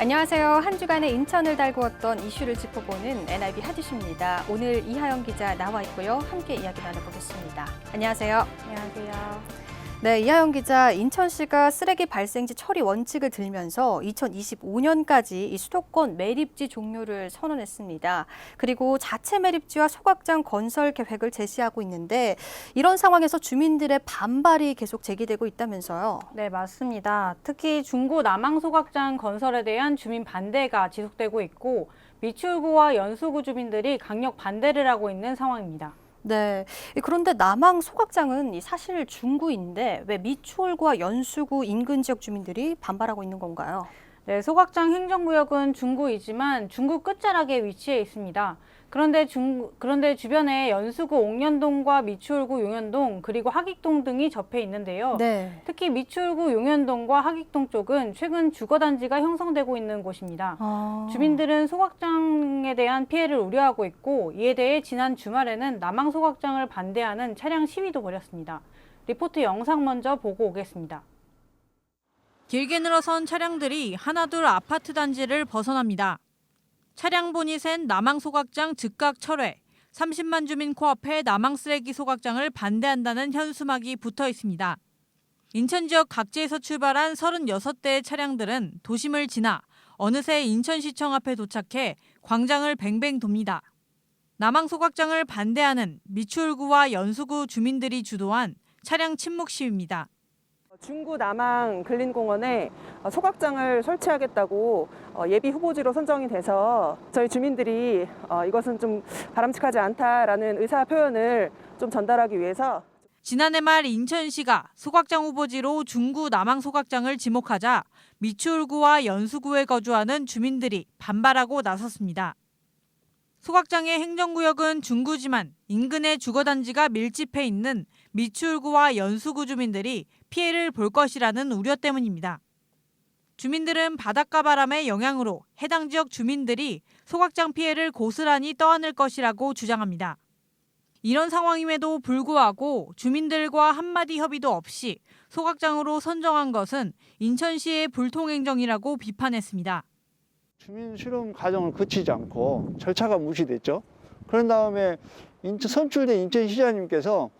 안녕하세요. 한 주간의 인천을 달구었던 이슈를 짚어보는 NIB 하디슈입니다. 오늘 이하영 기자 나와 있고요. 함께 이야기 나눠보겠습니다. 안녕하세요. 안녕하세요. 네, 이하영 기자, 인천시가 쓰레기 발생지 처리 원칙을 들면서 2025년까지 이 수도권 매립지 종료를 선언했습니다. 그리고 자체 매립지와 소각장 건설 계획을 제시하고 있는데 이런 상황에서 주민들의 반발이 계속 제기되고 있다면서요. 네, 맞습니다. 특히 중구 남항 소각장 건설에 대한 주민 반대가 지속되고 있고 미추홀구와 연수구 주민들이 강력 반대를 하고 있는 상황입니다. 네. 그런데 남항 소각장은 이 사실 중구인데 왜 미추홀구와 연수구 인근 지역 주민들이 반발하고 있는 건가요? 네, 소각장 행정구역은 중구이지만 중구 끝자락에 위치해 있습니다. 그런데 중 그런데 주변에 연수구 옥년동과 미추홀구 용현동 그리고 하익동 등이 접해 있는데요. 네. 특히 미추홀구 용현동과 하익동 쪽은 최근 주거단지가 형성되고 있는 곳입니다. 아. 주민들은 소각장에 대한 피해를 우려하고 있고 이에 대해 지난 주말에는 남항 소각장을 반대하는 차량 시위도 벌였습니다. 리포트 영상 먼저 보고 오겠습니다. 길게 늘어선 차량들이 하나둘 아파트 단지를 벗어납니다. 차량 보닛엔 남항 소각장 즉각 철회, 30만 주민 코앞에 남항 쓰레기 소각장을 반대한다는 현수막이 붙어 있습니다. 인천 지역 각지에서 출발한 36대의 차량들은 도심을 지나 어느새 인천시청 앞에 도착해 광장을 뱅뱅 돕니다. 남항 소각장을 반대하는 미추홀구와 연수구 주민들이 주도한 차량 침묵 시위입니다. 중구 남항 근린공원에 어, 소각장을 설치하겠다고 어, 예비 후보지로 선정이 돼서 저희 주민들이 어, 이것은 좀 바람직하지 않다라는 의사 표현을 좀 전달하기 위해서 지난해 말 인천시가 소각장 후보지로 중구 남항 소각장을 지목하자 미추홀구와 연수구에 거주하는 주민들이 반발하고 나섰습니다. 소각장의 행정구역은 중구지만 인근의 주거단지가 밀집해 있는 미추홀구와 연수구 주민들이 피해를 볼 것이라는 우려 때문입니다. 주민들은 바닷가 바람의 영향으로 해당 지역 주민들이 소각장 피해를 고스란히 떠안을 것이라고 주장합니다. 이런 상황임에도 불구하고 주민들과 한마디 협의도 없이 소각장으로 선정한 것은 인천시의 불통행정이라고 비판했습니다. 주민 실험 과정을 거치지 않고 절차가 무시됐죠. 그런 다음에 인천, 선출된 인천시장님께서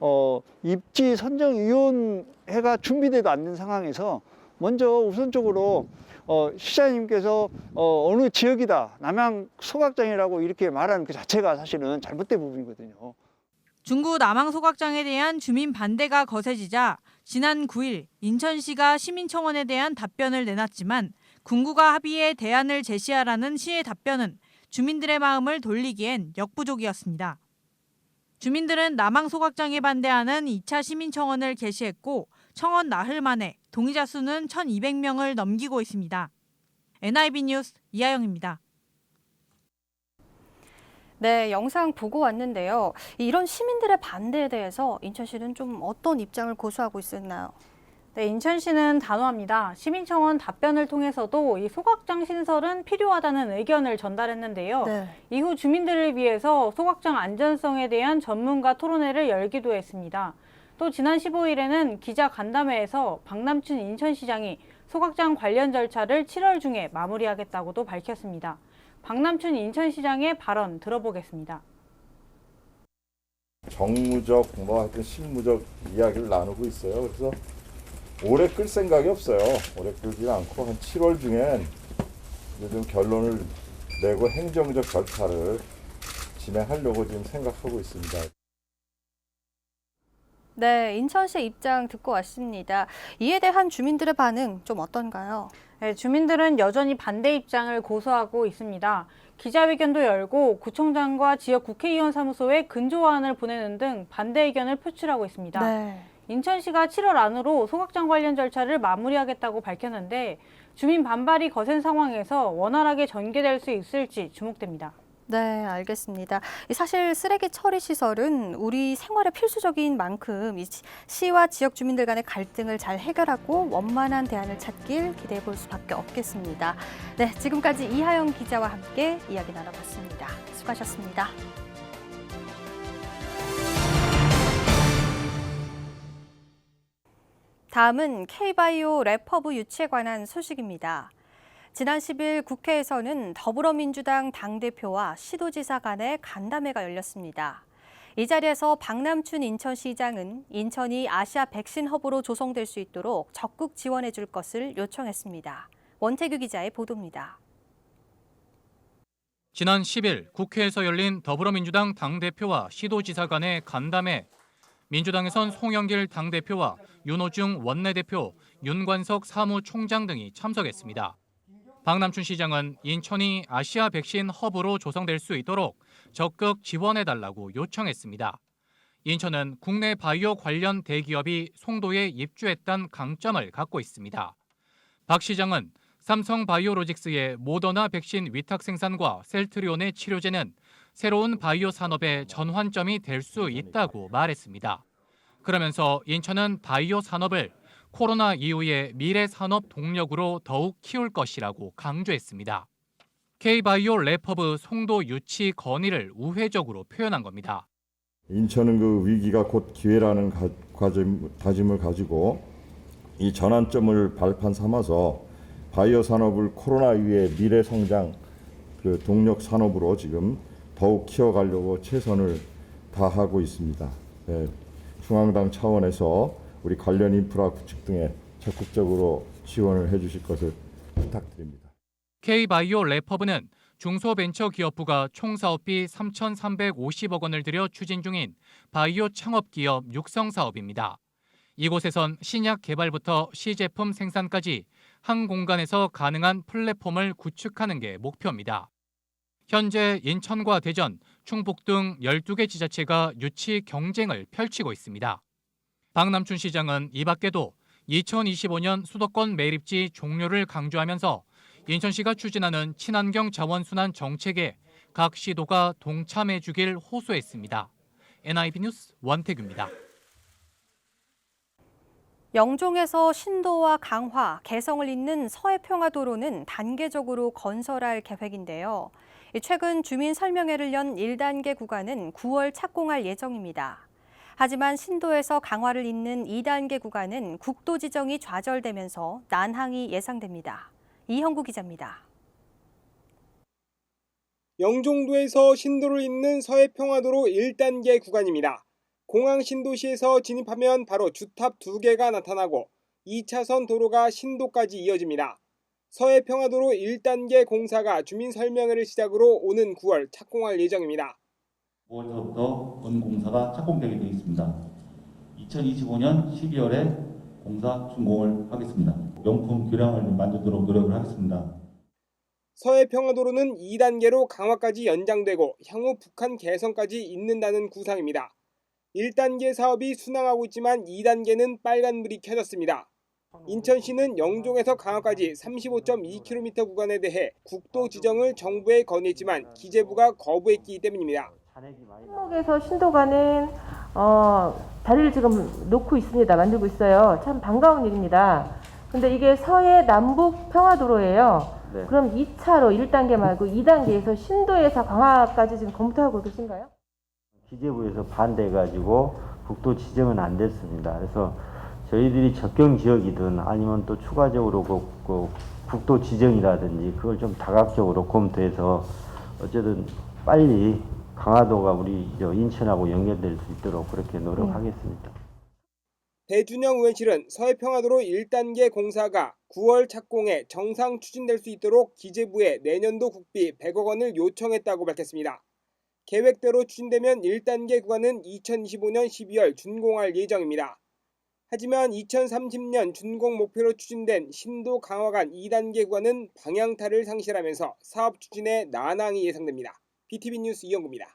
어, 입지 선정위원회가 준비되도 않는 상황에서 먼저 우선적으로 어, 시장님께서 어, 어느 지역이다 남양 소각장이라고 이렇게 말하는 그 자체가 사실은 잘못된 부분이거든요. 중구 남항 소각장에 대한 주민 반대가 거세지자 지난 9일 인천시가 시민청원에 대한 답변을 내놨지만 군구가 합의해 대안을 제시하라는 시의 답변은 주민들의 마음을 돌리기엔 역부족이었습니다. 주민들은 남항 소각장에 반대하는 2차 시민청원을 개시했고 청원 나흘 만에 동의자 수는 1,200명을 넘기고 있습니다. NIB 뉴스 이하영입니다. 네, 영상 보고 왔는데요. 이런 시민들의 반대에 대해서 인천시는 좀 어떤 입장을 고수하고 있었나요? 네, 인천시는 단호합니다. 시민청원 답변을 통해서도 이 소각장 신설은 필요하다는 의견을 전달했는데요. 네. 이후 주민들을 위해서 소각장 안전성에 대한 전문가 토론회를 열기도 했습니다. 또 지난 15일에는 기자 간담회에서 박남춘 인천시장이 소각장 관련 절차를 7월 중에 마무리하겠다고도 밝혔습니다. 박남춘 인천시장의 발언 들어보겠습니다. 정무적, 뭐 하여튼 실무적 이야기를 나누고 있어요. 그래서 오래 끌 생각이 없어요. 오래 끌지 않고 한 7월 중엔 좀 결론을 내고 행정적 절차를 진행하려고 지금 생각하고 있습니다. 네, 인천시 입장 듣고 왔습니다. 이에 대한 주민들의 반응 좀 어떤가요? 네, 주민들은 여전히 반대 입장을 고수하고 있습니다. 기자회견도 열고 구청장과 지역 국회의원 사무소에 근조안을 보내는 등 반대 의견을 표출하고 있습니다. 네. 인천시가 7월 안으로 소각장 관련 절차를 마무리하겠다고 밝혔는데 주민 반발이 거센 상황에서 원활하게 전개될 수 있을지 주목됩니다. 네, 알겠습니다. 이 사실 쓰레기 처리 시설은 우리 생활에 필수적인 만큼 이 시- 시와 지역 주민들 간의 갈등을 잘 해결하고 원만한 대안을 찾길 기대해 볼 수밖에 없겠습니다. 네, 지금까지 이하영 기자와 함께 이야기 나눠봤습니다. 수고하셨습니다. 다음은 K바이오 래퍼브 유치에 관한 소식입니다. 지난 10일 국회에서는 더불어민주당 당대표와 시도지사 간의 간담회가 열렸습니다. 이 자리에서 박남춘 인천시장은 인천이 아시아 백신 허브로 조성될 수 있도록 적극 지원해 줄 것을 요청했습니다. 원태규 기자의 보도입니다. 지난 10일 국회에서 열린 더불어민주당 당대표와 시도지사 간의 간담회. 민주당에선 송영길 당대표와 윤호중 원내대표, 윤관석 사무총장 등이 참석했습니다. 박남춘 시장은 인천이 아시아 백신 허브로 조성될 수 있도록 적극 지원해달라고 요청했습니다. 인천은 국내 바이오 관련 대기업이 송도에 입주했다는 강점을 갖고 있습니다. 박 시장은 삼성 바이오로직스의 모더나 백신 위탁 생산과 셀트리온의 치료제는 새로운 바이오 산업의 전환점이 될 수 있다고 말했습니다. 그러면서 인천은 바이오 산업을 코로나 이후의 미래 산업 동력으로 더욱 키울 것이라고 강조했습니다. K바이오 래퍼브 송도 유치 건의를 우회적으로 표현한 겁니다. 인천은 그 위기가 곧 기회라는 가, 가짐, 다짐을 가지고 이 전환점을 발판 삼아서 바이오 산업을 코로나 이후의 미래 성장 그 동력 산업으로 지금 더욱 키워가려고 최선을 다하고 있습니다. 네, 중앙당 차원에서 우리 관련 인프라 구축 등에 적극적으로 지원을 해주실 것을 부탁드립니다. K바이오 래퍼브는 중소벤처기업부가 총 사업비 3,350억 원을 들여 추진 중인 바이오 창업기업 육성 사업입니다. 이곳에선 신약 개발부터 시제품 생산까지 한 공간에서 가능한 플랫폼을 구축하는 게 목표입니다. 현재 인천과 대전, 충북 등 12개 지자체가 유치 경쟁을 펼치고 있습니다. 박남춘 시장은 이 밖에도 2025년 수도권 매립지 종료를 강조하면서 인천시가 추진하는 친환경 자원순환 정책에 각 시도가 동참해 주길 호소했습니다. NIB 뉴스 원태규입니다. 영종에서 신도와 강화, 개성을 잇는 서해평화도로는 단계적으로 건설할 계획인데요. 최근 주민 설명회를 연 1단계 구간은 9월 착공할 예정입니다. 하지만 신도에서 강화를 잇는 2단계 구간은 국도 지정이 좌절되면서 난항이 예상됩니다. 이형구 기자입니다. 영종도에서 신도를 잇는 서해평화도로 1단계 구간입니다. 공항 신도시에서 진입하면 바로 주탑 두 개가 나타나고 2차선 도로가 신도까지 이어집니다. 서해평화도로 1단계 공사가 주민 설명회를 시작으로 오는 9월 착공할 예정입니다. 5월서부터 본 공사가 착공되게 되어 있습니다. 2025년 12월에 공사 준공을 하겠습니다. 명품 교량을 만들도록 노력을 하겠습니다. 서해 평화도로는 2단계로 강화까지 연장되고 향후 북한 개성까지 잇는다는 구상입니다. 1단계 사업이 순항하고 있지만 2단계는 빨간불이 켜졌습니다. 인천시는 영종에서 강화까지 35.2km 구간에 대해 국도 지정을 정부에 건의했지만 기재부가 거부했기 때문입니다. 신목에서 신도가는 어, 다리를 지금 놓고 있습니다. 만들고 있어요. 참 반가운 일입니다. 근데 이게 서해 남북 평화도로예요. 네. 그럼 2차로 1단계 말고 2단계에서 신도에서 강화까지 지금 검토하고 계신가요? 기재부에서 반대해가지고 국도 지정은 안 됐습니다. 그래서 저희들이 접경 지역이든 아니면 또 추가적으로 그, 그 국도 지정이라든지 그걸 좀 다각적으로 검토해서 어쨌든 빨리 강화도가 우리 저 인천하고 연결될 수 있도록 그렇게 노력하겠습니다. 배준영 의원실은 서해평화도로 1단계 공사가 9월 착공에 정상 추진될 수 있도록 기재부에 내년도 국비 100억 원을 요청했다고 밝혔습니다. 계획대로 추진되면 1단계 구간은 2025년 12월 준공할 예정입니다. 하지만 2030년 준공 목표로 추진된 신도 강화간 2단계 구간은 방향타를 상실하면서 사업 추진에 난항이 예상됩니다. BTV 뉴스 이영구입니다.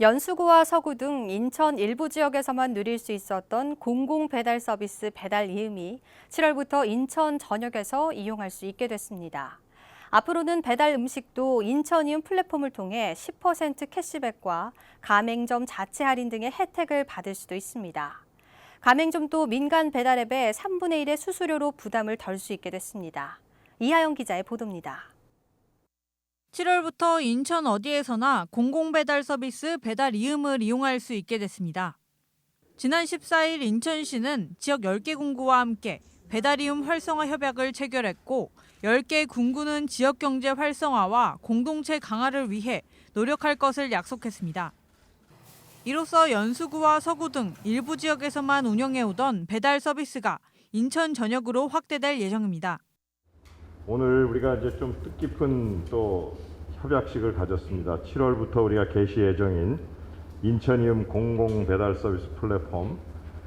연수구와 서구 등 인천 일부 지역에서만 누릴 수 있었던 공공 배달 서비스 배달 이음이 7월부터 인천 전역에서 이용할 수 있게 됐습니다. 앞으로는 배달 음식도 인천이음 플랫폼을 통해 10% 캐시백과 가맹점 자체 할인 등의 혜택을 받을 수도 있습니다. 가맹점도 민간 배달 앱의 3분의 1의 수수료로 부담을 덜 수 있게 됐습니다. 이하영 기자의 보도입니다. 7월부터 인천 어디에서나 공공배달 서비스 배달 이음을 이용할 수 있게 됐습니다. 지난 14일 인천시는 지역 10개 공구와 함께 배달이움 활성화 협약을 체결했고 10개 군구는 지역 경제 활성화와 공동체 강화를 위해 노력할 것을 약속했습니다. 이로써 연수구와 서구 등 일부 지역에서만 운영해오던 배달 서비스가 인천 전역으로 확대될 예정입니다. 오늘 우리가 이제 좀 뜻깊은 또 협약식을 가졌습니다. 7월부터 우리가 개시 예정인 인천이음 공공 배달 서비스 플랫폼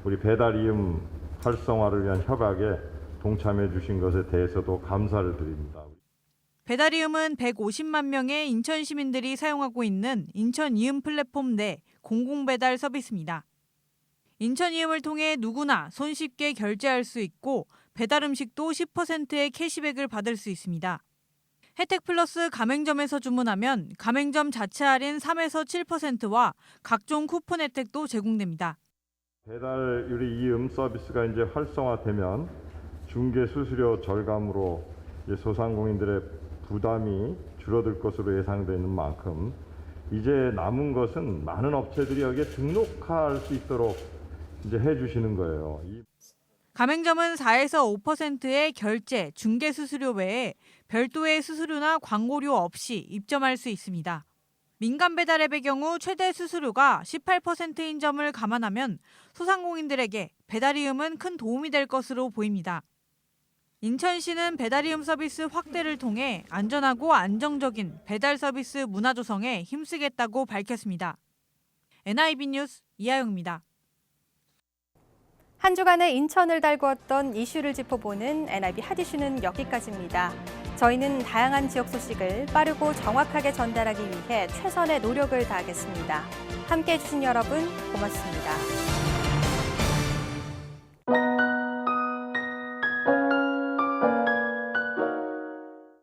우리 배달이음 활성화를 위한 협약에 동참해 주신 것에 대해서도 감사를 드립니다. 배달이음은 150만 명의 인천 시민들이 사용하고 있는 인천 이음 플랫폼 내 공공 배달 서비스입니다. 인천 이음을 통해 누구나 손쉽게 결제할 수 있고 배달 음식도 10%의 캐시백을 받을 수 있습니다. 혜택 플러스 가맹점에서 주문하면 가맹점 자체 할인 3에서 7%와 각종 쿠폰 혜택도 제공됩니다. 배달 유리 이음 서비스가 이제 활성화되면 중개 수수료 절감으로 소상공인들의 부담이 줄어들 것으로 예상되는 만큼 이제 남은 것은 많은 업체들이 여기에 등록할 수 있도록 이제 해주시는 거예요. 이 가맹점은 4에서 5%의 결제, 중개 수수료 외에 별도의 수수료나 광고료 없이 입점할 수 있습니다. 민간 배달 앱의 경우 최대 수수료가 18%인 점을 감안하면 소상공인들에게 배달이음은 큰 도움이 될 것으로 보입니다. 인천시는 배달이음 서비스 확대를 통해 안전하고 안정적인 배달 서비스 문화 조성에 힘쓰겠다고 밝혔습니다. NIB 뉴스 이하영입니다. 한 주간의 인천을 달구었던 이슈를 짚어보는 NIB 핫이슈는 여기까지입니다. 저희는 다양한 지역 소식을 빠르고 정확하게 전달하기 위해 최선의 노력을 다하겠습니다. 함께해 주신 여러분 고맙습니다.